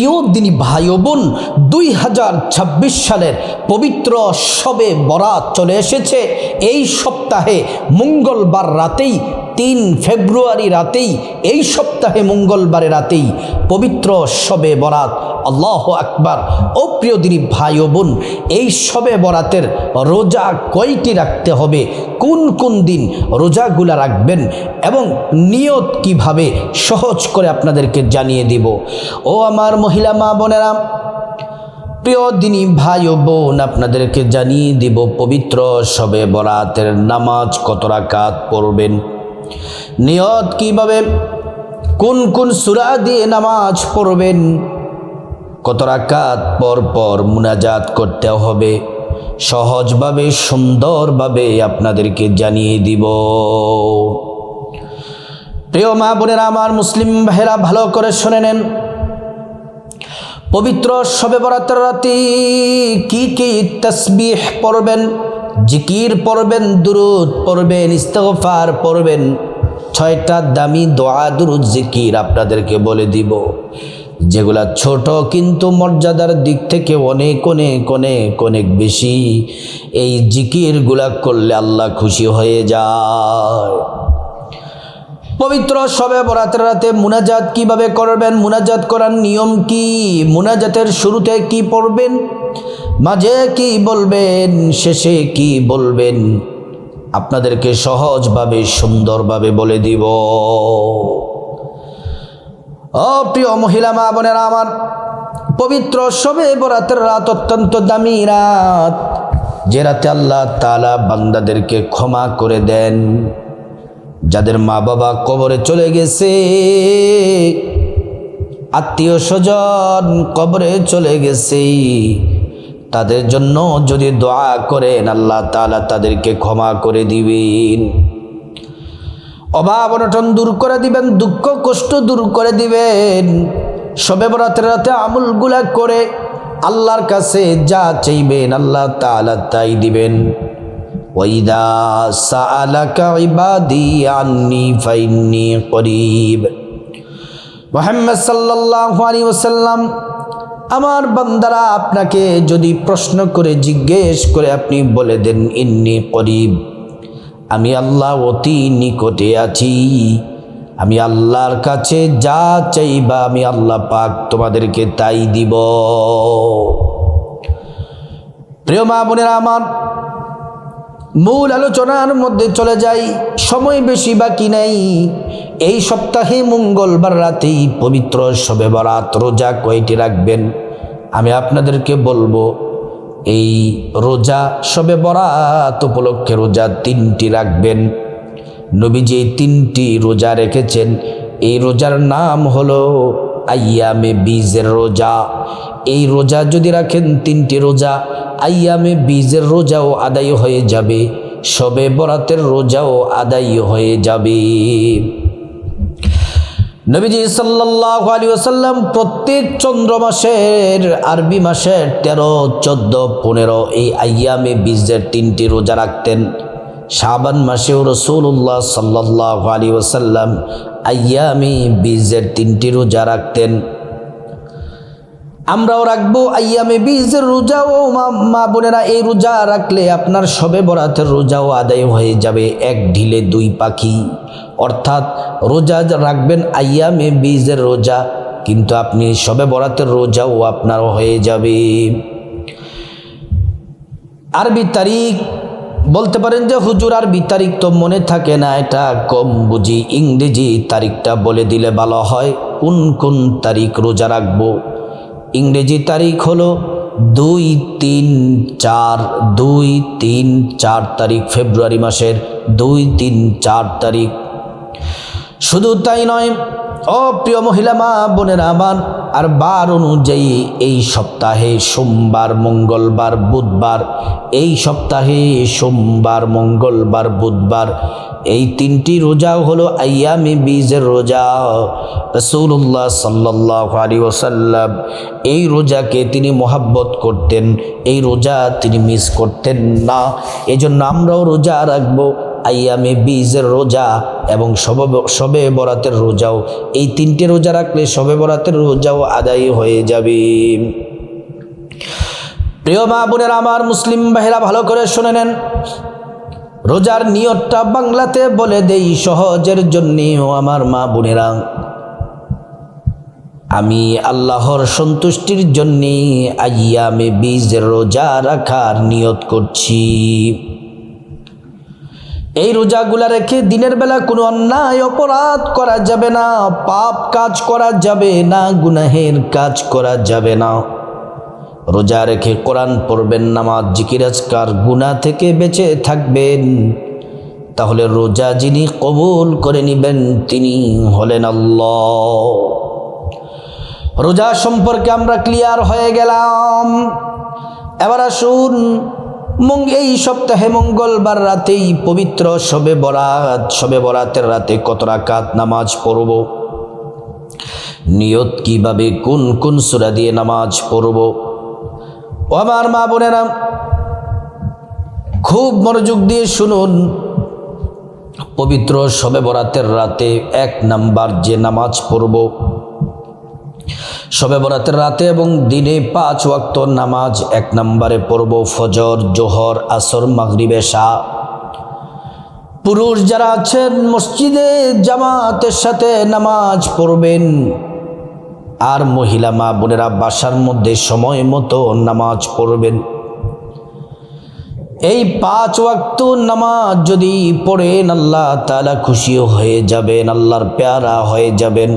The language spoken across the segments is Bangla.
প্রিয় দিনী ভাই বোন, দুই হাজার ছাব্বিশ সালের পবিত্র সবে বরাত চলে এসেছে। এই সপ্তাহে মঙ্গলবার রাতেই তিন ফেব্রুয়ারি রাতেই, এই সপ্তাহে মঙ্গলবারে রাতেই পবিত্র সবে বরাত। আল্লাহ আকবার। ও প্রিয় দিনী ভাই ও বোন, এই সবে বরাতের রোজা কয়টি রাখতে হবে? কোন কোন দিন রোজাগুলা রাখবেন? এবং নিয়ত কীভাবে? সহজ করে আপনাদেরকে জানিয়ে দিব। ও আমার মহিলা মা বোনেরা, প্রিয় দিনী ভাই ও বোন, আপনাদেরকে জানিয়ে দিব পবিত্র সবে বরাতের নামাজ কত রাকাত পড়বেন? নিয়ত কীভাবে কোন কোন সুরা দিয়ে নামাজ পড়বেন? কত রাকাত পর পর মুনাজাত করতে হবে। সহজভাবে, সুন্দরভাবে আপনাদেরকে জানিয়ে দিব। প্রিয় মা বোনেরা, আমার মুসলিম ভাইরা ভালো করে শুনে নেন। পবিত্র সবে বরাতের রাতে কি কি তসবিহ পড়বেন? জিকির পড়বেন, দুরুদ পড়বেন ইস্তফার পড়বেন, ছয়টা দামি দোয়া, দুরুদ, জিকির আপনাদেরকে বলে দিব। যেগুলা ছোট কিন্তু মর্যাদার দিক থেকে অনেক অনেক অনেক অনেক বেশি, এই জিকিরগুলা করলে আল্লাহ খুশি হয়ে যায়। পবিত্র সবে বরাতের রাতে মুনাজাত কীভাবে করবেন, মুনাজাত করার নিয়ম কি, মুনাজাতের শুরুতে কি পড়বেন? মাঝে কি বলবেন, শেষে কি বলবেন? আপনাদেরকে সহজভাবে, সুন্দরভাবে বলে দিব। ও প্রিয় মহিলা, মা বোনেরা, আমার পবিত্র সবে বরাতের রাত অত্যন্ত দামি রাত। যে রাতে আল্লাহ তালা বান্দাদেরকে ক্ষমা করে দেন, যাদের মা বাবা কবরে চলে গেছে, আত্মীয় স্বজন কবরে চলে গেছে তাদের জন্য যদি দোয়া করেন, আল্লাহ তালা তাদেরকে ক্ষমা করে দিবেন। অভাব অনটন দূর করে দিবেন, দুঃখ কষ্ট দূর করে দিবেন। সবে বরাতের রাতে আমুলগুলা করে আল্লাহর কাছে যা চাইবেন, আল্লাহ তালা তাই দিবেন। ফাইন্নি করিব। মোহাম্মদ সাল্লাল্লাহু আলাইহি ওয়াসাল্লাম আমার বান্দারা আপনাকে যদি প্রশ্ন করে জিজ্ঞেস করে আপনি বলে দেন, ইন্নি করিব। আমি আল্লাহ অতি নিকটে আছি। আমি আল্লাহর কাছে যা চাইবা আমি আল্লাহ পাক তোমাদেরকে তাই দিব। প্রিয় মা বোনেরা আমার মূল আলোচনার মধ্যে চলে যাই, সময় বেশি বাকি নাই। এই সপ্তাহে মঙ্গলবার রাতেই পবিত্র সবে বরাত রোজা কয়টি রাখবেন? আমি আপনাদেরকে বলব, এই রোজা সবে বরাত উপলক্ষে রোজা তিনটি রাখবেন। নবীজি তিনটি রোজা রেখেছেন। এই রোজার নাম হলো আইয়ামে বীজের রোজা। এই রোজা যদি রাখেন, তিনটি রোজা, আইয়ামে বীজের রোজাও আদায় হয়ে যাবে সবে বরাতের রোজাও আদায় হয়ে যাবে। নবীজি সাল্লাহ আলী ওসাল্লাম প্রত্যেক চন্দ্র মাসের আরবি মাসের তেরো, চোদ্দ, পনেরো এই আইয়ামে বীজের তিনটি রোজা রাখতেন। শাবান মাসেও রসুল্লাহ সাল্লাহ আলী ওসাল্লাম আইয়ামি বীজের তিনটি রোজা রাখতেন। আমরাও রাখব আইয়ামে বীজের রোজা। ও মা বোনেরা, এই রোজা রাখলে আপনার সবে বরাতের রোজাও আদায় হয়ে যাবে। এক ঢিলে দুই পাখি। অর্থাৎ রোজা রাখবেন আইয়ামে বীজের রোজা, কিন্তু আপনি সবে বরাতের রোজাও আপনার হয়ে যাবে। আরবি তারিখ বলতে পারেন যে হুজুর আরবি তারিখ তো মনে থাকে না, এটা কম বুঝি। ইংরেজি তারিখটা বলে দিলে ভালো হয়। কোন কোন তারিখ রোজা রাখব? ইংরেজি তারিখ হলো দুই তিন চার, দুই তিন চার তারিখ ফেব্রুয়ারি মাসের দুই তিন চার তারিখ। শুধু তাই নয় ও প্রিয় মহিলা মা, বোনেরা আমার, আর বার অনুযায়ী এই সপ্তাহে সোমবার, মঙ্গলবার, বুধবার, এই সপ্তাহে সোমবার, মঙ্গলবার, বুধবার, এই তিনটি রোজা হলো আয়ামি বীজের রোজা। রসুল্লাহ সাল্লাহ আলী ওসাল্লাম এই রোজাকে তিনি মোহাব্বত করতেন, এই রোজা তিনি মিস করতেন না। এই জন্য আমরাও রোজা রাখব। আইয়ামে বীজের রোজা এবং সবে সবে বরাতের রোজাও। এই তিনটে রোজা রাখলে সবে বরাতের রোজাও আদায় হয়ে যাবে। প্রিয় মা বোনের, আমার মুসলিম ভাইরা ভালো করে শুনে নেন। রোজার নিয়তটা বাংলাতে বলে দেই সহজের জন্যেও, আমার মা বোনেরা। আমি আল্লাহর সন্তুষ্টির জন্যে আইয়ামে বীজের রোজা রাখার নিয়ত করছি। এই রোজাগুলা রেখে দিনের বেলা কোনো অন্যায় অপরাধ করা যাবে না, পাপ কাজ করা যাবে না, গুনাহের কাজ করা যাবে না। রোজা রেখে কোরআন পড়বেন, নামাজ জিকিরাজকার গুণা থেকে বেঁচে থাকবেন। তাহলে রোজা যিনি কবুল করে নিবেন, তিনি হলেন আল্লাহ। রোজা সম্পর্কে আমরা ক্লিয়ার হয়ে গেলাম। এবার আসুন এই সপ্তাহে মঙ্গলবার রাতেই পবিত্র শবে বরাত, শবে বরাতের রাতে কত রাকাত নামাজ পড়ব? নিয়ত কীভাবে কোন কোন সুরা দিয়ে নামাজ পড়ব? ও আমার মা বোনেরা, খুব মনোযোগ দিয়ে শুনুন। পবিত্র শবে বরাতের রাতে এক নাম্বার যে নামাজ পড়ব শবে বরাতের রাতে এবং দিনে পাঁচ ওয়াক্ত নামাজ, এক নম্বরে পড়ব ফজর, জোহর, আসর, মাগরিবে শাহ পুরুষ যারা আছেন, মসজিদে জামাতের সাথে নামাজ পড়বেন। আর মহিলা মা বোনেরা বাসার মধ্যে সময় মতো নামাজ পড়বেন। এই পাঁচ ওয়াক্ত নামাজ যদি পড়েন, আল্লাহ তালা খুশি হয়ে যাবেন, আল্লাহর প্যারা হয়ে যাবেন।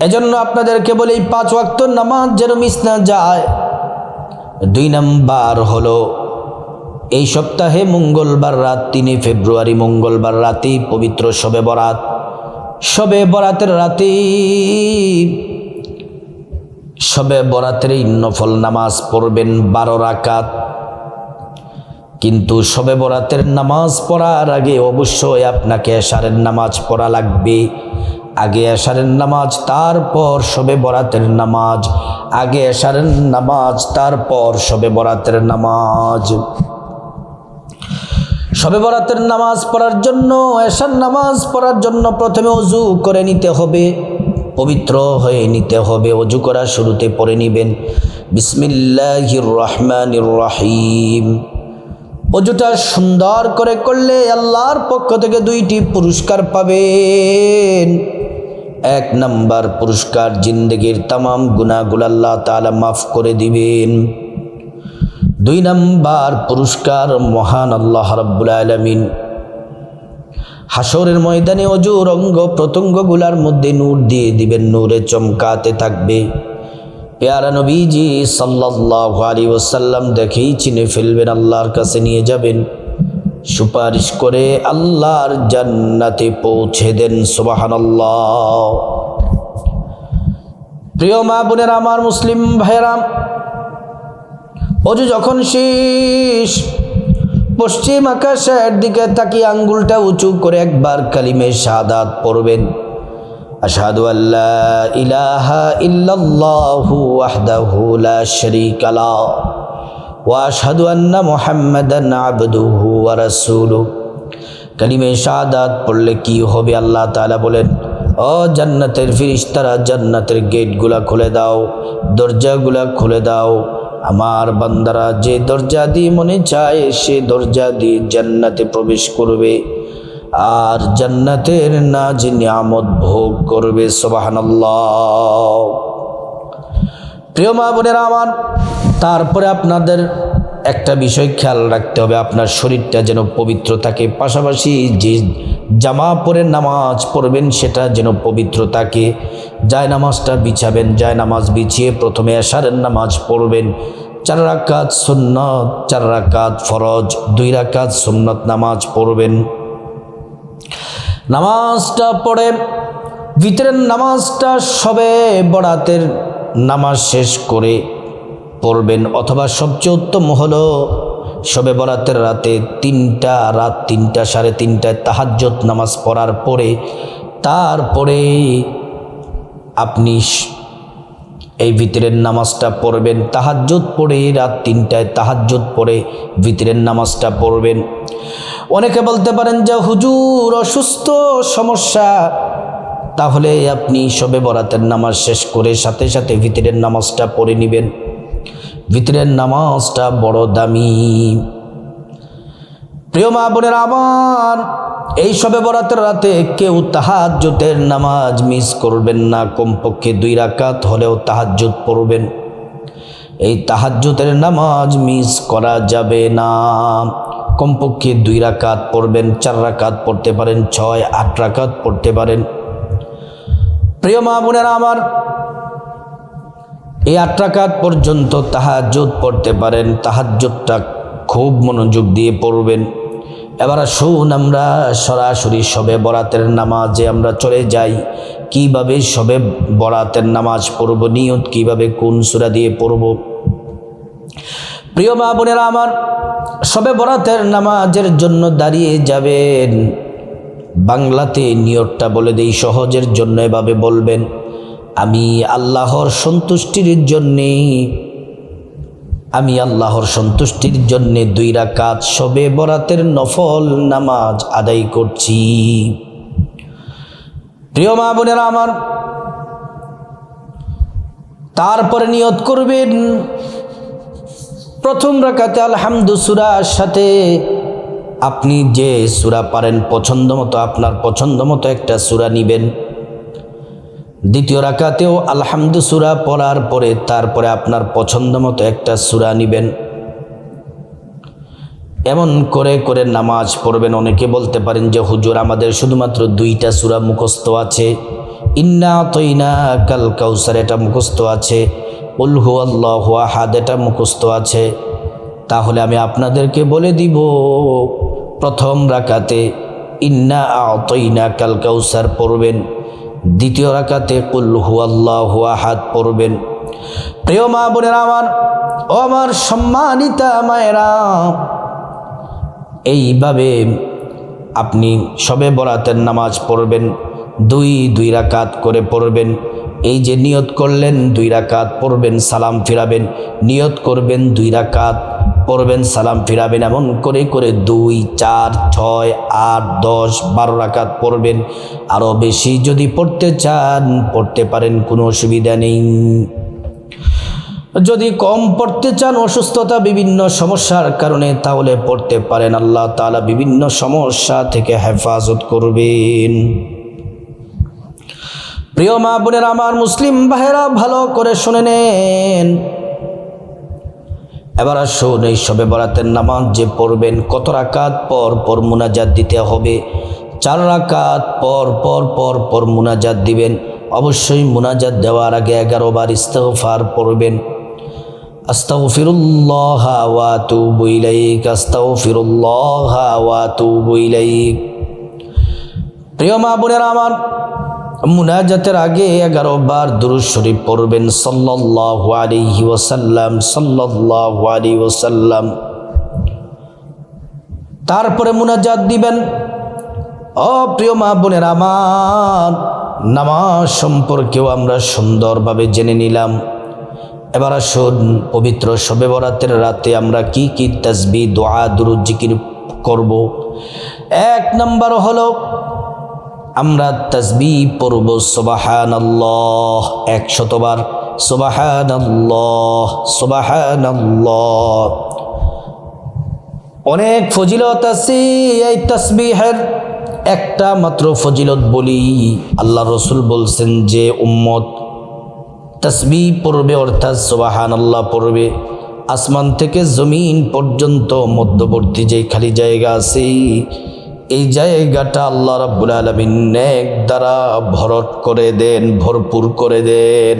এজন্য আপনাদেরকে বলি পাঁচ ওয়াক্ত নামাজ যেন মিস না যায়। দুই নাম্বার হলো, এই সপ্তাহে মঙ্গলবার রাত, তিনে ফেব্রুয়ারি মঙ্গলবার রাতেই পবিত্র শবে বরাত। শবে বরাতের রাতে শবে বরাতের এই নফল নামাজ পড়বেন বারো রাকাত। কিন্তু শবে বরাতের নামাজ পড়ার আগে অবশ্যই আপনাকে এশারের নামাজ পড়া লাগবে। আগে এশারের নামাজ, তারপর শবে বরাতের নামাজ। আগে এশারের নামাজ, তারপর শবে বরাতের নামাজ। শবে বরাতের নামাজ পড়ার জন্য, এশার নামাজ পড়ার জন্য প্রথমে অজু করে নিতে হবে। পবিত্র হয়ে নিতে হবে, অজু করার শুরুতে পড়ে নিবেন। বিসমিল্লাহির রহমানির রহিম। অজুটা সুন্দর করে করলে আল্লাহর পক্ষ থেকে দুইটি পুরস্কার পাবেন। এক নাম্বার পুরস্কার জিন্দগির তামাম গুণাগুল আল্লাহ তালা মাফ করে দিবেন। দুই নাম্বার পুরস্কার মহান আল্লাহ রব্বুল আলমিন। হাসরের ময়দানে অজুর অঙ্গ প্রত্যঙ্গগুলার মধ্যে নূর দিয়ে দিবেন, নূরে চমকাতে থাকবে। পেয়ারা নবীজি সাল্লাহ আলী ওসাল্লাম দেখেই চিনে ফেলবেন, আল্লাহর কাছে নিয়ে যাবেন। সুপারিশ করে আল্লাহর জান্নাতে পৌঁছে দেন সুবাহান প্রিয় মা বোনের, আমার মুসলিম ভাইরাম অজু যখন শেষ, পশ্চিম আকাশের দিকে তাকিয়ে আঙ্গুলটা উঁচু করে একবার কালিমে শাহাদাত পড়বেন। আশহাদু আল্লাহ ইলাহা ইল্লাল্লাহু ওয়াহদাহু লা শারীকা লা ওয়া আশহাদু আন্না মুহাম্মাদান আবদুহু ওয়া রাসূলুহু। কালিমে শাহাদাত পড়লে কি হবে আল্লাহ তাআলা বলেন, ও জান্নাতের ফিরিস্তারা, জান্নাতের গেটগুলা খুলে দাও, দরজাগুলা খুলে দাও। আমার বান্দারা যে দরজা দিয়ে মনে চায়, সে দরজা দিয়ে জান্নাতে প্রবেশ করবে। আর জান্নাতের নাজ নিয়ামত ভোগ করবে সোবাহান্লাহ প্রিয় মা বোনেরা আমার, তারপরে আপনাদের একটা বিষয় খেয়াল রাখতে হবে, আপনার শরীরটা যেন পবিত্র থাকে। পাশাপাশি যে জামা পরে নামাজ পড়বেন, সেটা যেন পবিত্র থাকে। যায় নামাজটা বিছাবেন, যায় নামাজ বিছিয়ে প্রথমে এশারের নামাজ পড়বেন। চার রাকাত সুন্নত, চার রাকাত ফরজ, দুই রাকাত সুন্নত নামাজ পড়বেন। নামাজটা পড়ে, ভিতরের নামাজটা সবে বরাতের নামাজ শেষ করে পড়বেন, অথবা সবচেয়ে উত্তম হলো সবে বরাতের রাতে তিনটা, রাত তিনটা সাড়ে তিনটায় তাহাজ্জত নামাজ পড়ার পরে, তারপরে আপনি এই ভিতরের নামাজটা পড়বেন, তাহাজ্জুদ পড়ে রাত তিনটায় তাহাজ্জুদ পড়ে ভিতরের নামাজটা পড়বেন। অনেকে বলতে পারেন যে, হুজুর, অসুস্থ, সমস্যা। তাহলে আপনি সবে বরাতের নামাজ শেষ করে সাথে সাথে ভিতরের নামাজটা পড়ে নেবেন। ভিতরের নামাজটা বড় দামি। প্রিয় মা বোনের আমার, এই সবে বরাতের রাতে কেউ তাহাজ্জুদের নামাজ মিস করবেন না। কমপক্ষে দুই রাকাত হলেও তাহাজ্জুদ পড়বেন। এই তাহাজ্জুদের নামাজ মিস করা যাবে না। কমপক্ষে দুই রাকাত পড়বেন, চার রাকাত পড়তে পারেন, ছয়, আট রাকাত পড়তে পারেন। প্রিয় মা বোনেরা আমার, এই আট রাকাত পর্যন্ত তাহাজ্জুদ পড়তে পারেন, তাহাজ্জুদটা খুব মনোযোগ দিয়ে পড়বেন। এবার আসুন আমরা সরাসরি সবে বরাতের নামাজে আমরা চলে যাই। কীভাবে সবে বরাতের নামাজ পড়ব, নিয়ত কীভাবে কোন সুরা দিয়ে পড়ব? প্রিয় মা বোনেরা আমার, সবে বরাতের নামাজের জন্য দাঁড়িয়ে যাবেন। বাংলাতে নিয়তটা বলে দেই, সহজের জন্য এভাবে বলবেন, আমি আল্লাহর সন্তুষ্টির জন্যে, আমি আল্লাহর সন্তুষ্টির জন্যে দুই রাকাত সবে বরাতের নফল নামাজ আদায় করছি। প্রিয় মা বোনেরা আমার, তারপরে নিয়ত করবেন প্রথম রাকাতে আলহামদু সুরার সাথে আপনি যে সুরা পারেন পছন্দ মতো, আপনার পছন্দ মতো একটা সুরা নিবেন। দ্বিতীয় রাকাতেও আলহামদু সুরা পড়ার পরে তারপরে আপনার পছন্দ মতো একটা সুরা নিবেন। এমন করে করে নামাজ পড়বেন, অনেকে বলতে পারেন যে, হুজুর, আমাদের শুধুমাত্র দুইটা সুরা মুখস্থ আছে। ইন্না তৈনা কাল কাউসার, এটা মুখস্থ আছে। উলহু আল্লাহ আহাদ, এটা মুখস্থ আছে। তাহলে আমি আপনাদেরকে বলে দিব, প্রথম রাকাতে, ইন্না আতইনা কাল কাউসার পড়বেন। দ্বিতীয় রাকাতে, কুল হুয়াল্লাহ আহাদ পড়বেন। প্রিয় মা বোনের আমার, ও আমার সম্মানিতা মায়েরা, এইভাবে আপনি সবে বরাতের নামাজ পড়বেন, দুই দুই রাকাত করে পড়বেন। এই যে নিয়ত করলেন, দুই রাকাত পড়বেন, সালাম ফিরাবেন। নিয়ত করবেন, দুই রাকাত পড়বেন, সালাম ফিরাবেন। এমন করে করে দুই, চার, ছয়, আট, দশ, বারো রাকাত পড়বেন। আরও বেশি যদি পড়তে চান, পড়তে পারেন, কোনো অসুবিধা নেই। যদি কম পড়তে চান, অসুস্থতা বিভিন্ন সমস্যার কারণে, তাহলে পড়তে পারেন। আল্লাহ তালা বিভিন্ন সমস্যা থেকে হেফাজত করবেন। প্রিয় মা বোনের, আমার মুসলিম ভাইরা ভালো করে শুনে নেন। এবার আসুন এই সবে বরাতের নামাজ যে পড়বেন, কত রাকাত পর পর মুনাজাত দিতে হবে? চার রাকাত পর পর পর পর মুনাজাত দিবেন। অবশ্যই মুনাজাত দেওয়ার আগে এগারো বার ইস্তফার পড়বেন। আস্তাগফিরুল্লাহ ওয়া আতুবু ইলাইক, আস্তাগফিরুল্লাহ ওয়া আতুবু ইলাইক। প্রিয় মা বোনেরা, আমার মুনাজাতের আগে এগারো বার দুরুদ শরীফ পড়বেন। সাল্লাল্লাহু আলাইহি ওয়াসাল্লাম, সাল্লাল্লাহু আলাইহি ওয়াসাল্লাম। তারপরে মুনাজাত দিবেন। ও প্রিয় মা বোনের আমার, নামাজ সম্পর্কেও আমরা সুন্দরভাবে জেনে নিলাম। এবার আসুন পবিত্র শবে বরাতের রাতে আমরা কি কি তসবি, দোয়া, দুরুদ, জিকির করব। এক নম্বর হলো আমরা তসবি পড়ব সোবাহান আল্লাহ একশতবার। সোবাহান আল্লাহ সোবাহান আল্লাহ অনেক ফজিলত আছে এই তসবিহের। একটা মাত্র ফজিলত বলি, আল্লাহ রসুল বলছেন যে উম্মত তসবি পড়বে অর্থাৎ সোবাহান আল্লাহ পড়বে। আসমান থেকে জমিন পর্যন্ত মধ্যবর্তী যে খালি জায়গা আছে এই জায়গাটা আল্লাহ রাব্বুল আলমিন নেক দ্বারা ভরট করে দেন, ভরপুর করে দেন।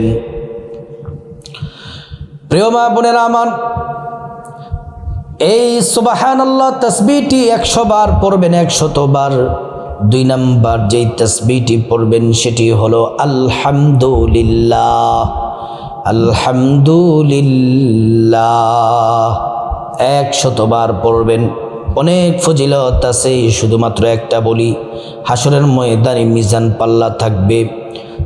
প্রিয় মা বোনের আমার, এই সুবাহান আল্লাহ তসবিটি একশো বার পড়বেন, একশত বার। দুই নাম্বার যেই তসবিটি পড়বেন সেটি হলো, আলহামদুলিল্লাহ আলহামদুলিল্লাহ। একশতবার পড়বেন। অনেক ফজিলত আছে, শুধুমাত্র একটা বলি। হাসরের ময়দানে মিজান পাল্লা থাকবে।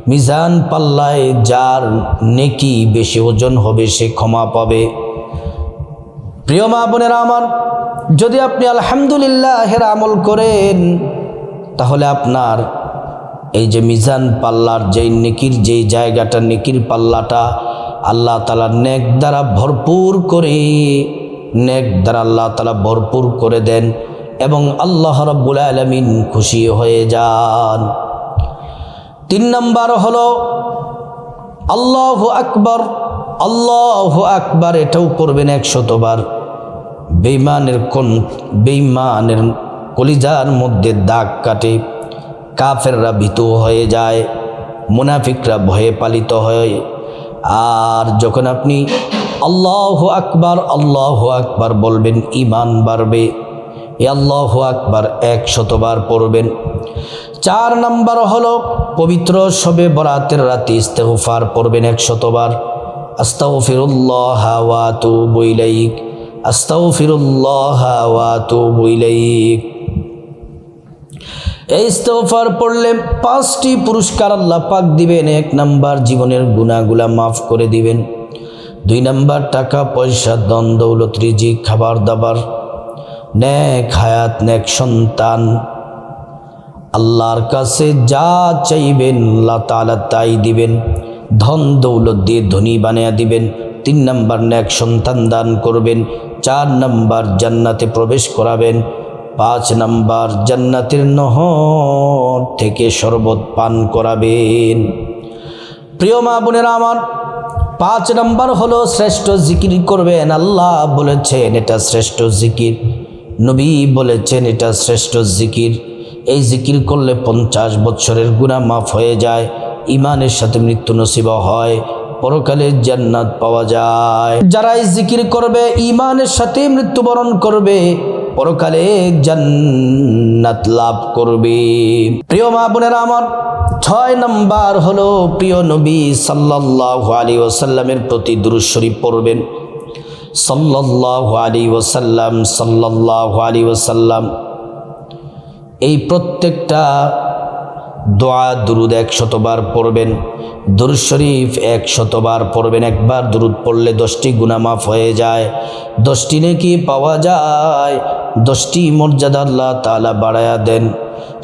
মিজান পাল্লায় যার নেকি বেশি ওজন হবে, সে ক্ষমা পাবে। প্রিয় মা বোনেরা আমার, যদি আপনি আলহামদুলিল্লাহের আমল করেন, তাহলে আপনার এই যে মিজান পাল্লার যেই নেকির, যেই জায়গাটা, নেকির পাল্লাটা, আল্লাহ তালা নেক দ্বারা ভরপুর করে নেক দ্বারা আল্লাহ তালা ভরপুর করে দেন এবং আল্লাহ রব্বুল আলমিন খুশি হয়ে যান। তিন নম্বর হলো, আল্লাহ আকবর, আল্লাহ আকবার এটাও করবেন একশতবার। বেইমানের কোন বেইমানের কলিজার মধ্যে দাগ কাটে, কাফেররা ভীতু হয়ে যায়, মুনাফিকরা ভয়ে পালিত হয়। আর যখন আপনি আল্লাহ আকবার আল্লাহ আকবার বলবেন ইমান বাড়বে। এ আল্লাহ আকবার এক শতবার পড়বেন। চার নাম্বার হলো, পবিত্র সবে বরাতের রাতে ইস্তেগফার পড়বেন এক শতবার আস্তাগফিরুল্লাহ ওয়া আতুবু ইলাইক, আস্তাগফিরুল্লাহ ওয়া আতুবু ইলাইক। এই ইস্তেগফার পড়লে পাঁচটি পুরস্কার আল্লাহ পাক দিবেন। এক নাম্বার, জীবনের গুণাগুলা মাফ করে দিবেন। দুই নাম্বার, টাকা, পয়সা দন দৌলত, রিজিক, খাবার, দাবার, নেক হায়াত, নেক সন্তান। আল্লাহর কাছে যা চাইবেন, আল্লাহ তালা তাই দিবেন। ধন, দৌলত দিয়ে ধনী বানিয়ে দিবেন। তিন নাম্বার, নেক সন্তান দান করবেন। চার নাম্বার, জান্নাতে প্রবেশ করাবেন। পাঁচ নাম্বার, জান্নাতের নহর থেকে শরবত পান করাবেন। প্রিয় মা বোনেরা আমার পাঁচ নাম্বার হলো শ্রেষ্ঠ জিকির করবেন, আল্লাহ বলেছেন এটা শ্রেষ্ঠ জিকির। নবী বলেছেন এটা শ্রেষ্ঠ জিকির। এই জিকির করলে পঞ্চাশ বছরের গুণা মাফ হয়ে যায় ইমানের সাথে মৃত্যু নসিব হয়, পরকালে জান্নাত পাওয়া যায়। যারা এই জিকির করবে ইমানের সাথে মৃত্যুবরণ করবে পরকালে জান্নাত লাভ করবে। প্রিয় মা বোনেরা আমার, ছয় নম্বর হলো প্রিয় নবী সাল্লাল্লাহু আলী ওসাল্লামের প্রতি দুরুদ শরীফ পড়বেন। সাল্লাল্লাহু আলী ওসাল্লাম সাল্লাল্লাহু আলী ওসাল্লাম এই প্রত্যেকটা দোয়া দুরুদ এক শতবার পড়বেন, দুরুদ শরীফ এক শতবার পড়বেন। একবার দুরুদ পড়লে দশটি গুনামাফ হয়ে যায়, দশটি নেকি পাওয়া যায় দশটি মর্যাদা আল্লাহ তালা বাড়ায়া দেন।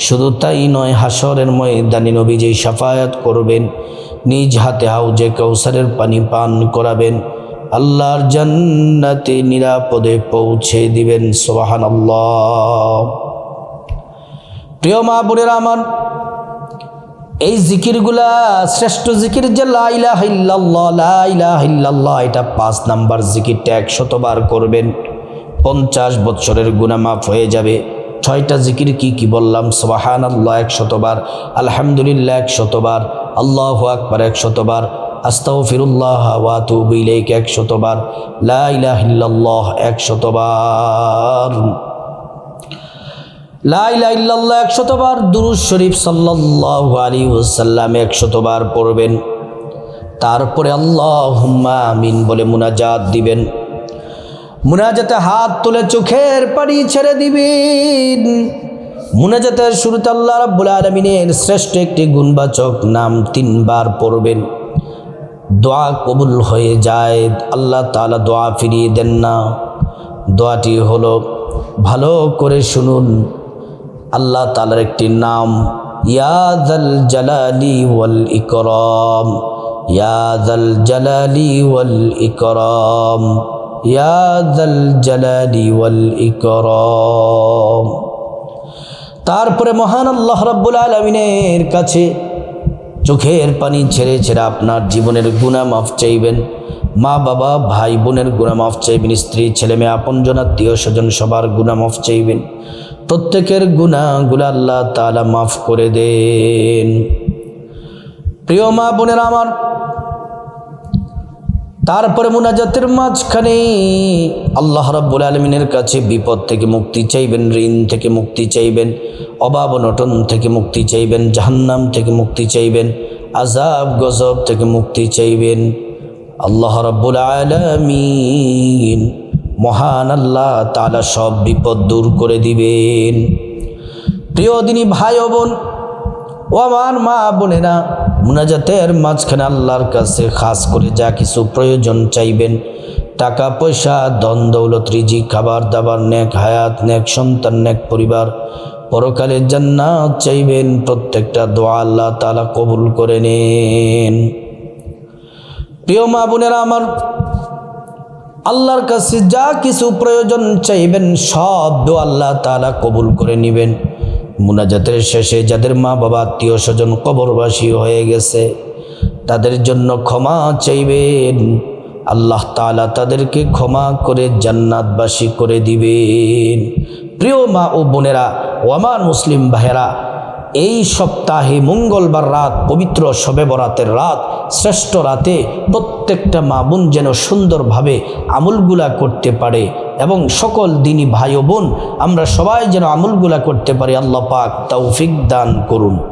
শুধু তাই নয় হাসরের ময়দানি নবী যেই সাফায়াত করবেন, নিজ হাতে হাউজে কৌসারের পানি পান করাবেন, আল্লাহর জান্নাতে নিরাপদে পৌঁছে দিবেন সোহান প্রিয় মা বোনের আমার, এই জিকিরগুলা শ্রেষ্ঠ জিকির যে লাইলা লাইলা এটা পাঁচ নাম্বার জিকিরটা একশতবার করবেন। পঞ্চাশ বৎসরের গুনামাফ হয়ে যাবে। ছয়টা জিকির কি কি বললাম? সোহান আল্লাহ একশতবার। আলহামদুলিল্লাহ, একশতবার। আল্লাহ আকবার, একশতবার। আস্তাও ফিরুল্লাহ ওয়াতুবু ইলাইক একশতবার। লা ইলাহা ইল্লাল্লাহ, একশতবার। লাইল্লাহ একশতবার। দুরুজ শরীফ সাল্লাহ আলী ওসাল্লাম একশতবার পড়বেন। তারপরে আল্লাহ আমিন বলে মুনাজাত দিবেন। মুনাজাতে হাত তুলে চোখের পানি ছেড়ে দিবেন। মুনাজাতের শুরুতে আল্লাহ রাব্বুল আলমিনের শ্রেষ্ঠ একটি গুণবাচক নাম তিনবার পড়বেন। দোয়া কবুল হয়ে যায়, আল্লাহ তালা দোয়া ফিরিয়ে দেন না। দোয়াটি হলো, ভালো করে শুনুন, আল্লাহ তালার একটি নাম ইয়াদল জালালি ওয়াল ইকরম ইয়াদল জালালি ওয়াল ইকরম। ইয়াদল জালালি ওয়াল ইকরম। তারপরে মহান আল্লাহ রাব্বুল আলমিনের কাছে চোখের পানি ছেড়ে ছেড়ে আপনার জীবনের গুণা মাফ চাইবেন। মা, বাবা, ভাই, বোনের গুণা মাফ চাইবেন। স্ত্রী, ছেলে মেয়ে, আপনজন, আত্মীয় স্বজন সবার গুণা মাফ চাইবেন। প্রত্যেকের গুণাগুলো আল্লাহ তালা মাফ করে দেন। প্রিয় মা, বোনের আমার তারপরে মুনাজাতের মাঝখানে আল্লাহ রাব্বুল আলমিনের কাছে বিপদ থেকে মুক্তি চাইবেন, ঋণ থেকে মুক্তি চাইবেন, অভাব অনটন থেকে মুক্তি চাইবেন, জাহান্নাম থেকে মুক্তি চাইবেন আজাব গজব থেকে মুক্তি চাইবেন। আল্লাহ রাব্বুল আলমিন মহান আল্লাহ তালা সব বিপদ দূর করে দিবেন। প্রিয় দিনী ভাই বোন ও আমার মা বোনেরা মুনাজাতের মাঝখানে আল্লাহর কাছে খাস করে যা কিছু প্রয়োজন চাইবেন। টাকা, পয়সা দন দৌলত রিজি খাবার, দাবার, নেক হায়াত, নেক সন্তান, নেক পরিবার পরকালে জান্নাত চাইবেন। প্রত্যেকটা দোয়া আল্লাহ তালা কবুল করে নেন। প্রিয় মা বোনেরা আমার, আল্লাহর কাছে যা কিছু প্রয়োজন চাইবেন, সব দো আল্লাহ তালা কবুল করে নেবেন। মুনাজাতের শেষে যাদের মা বাবা, আত্মীয় স্বজন কবরবাসী হয়ে গেছে, তাদের জন্য ক্ষমা চাইবেন। আল্লাহ তালা তাদেরকে ক্ষমা করে জান্নাতবাসী করে দিবেন। প্রিয় মা ও বোনেরা ওয়ামার মুসলিম ভাইয়েরা এই সপ্তাহে মঙ্গলবার রাত, পবিত্র শবে বরাতের রাত, শ্রেষ্ঠ রাতে প্রত্যেকটা মা বোন যেন সুন্দরভাবে আমলগুলা করতে পারে এবং সকল দিনই ভাই বোন, আমরা সবাই যেন আমলগুলা করতে পারি। আল্লাহ পাক তৌফিক দান করুন।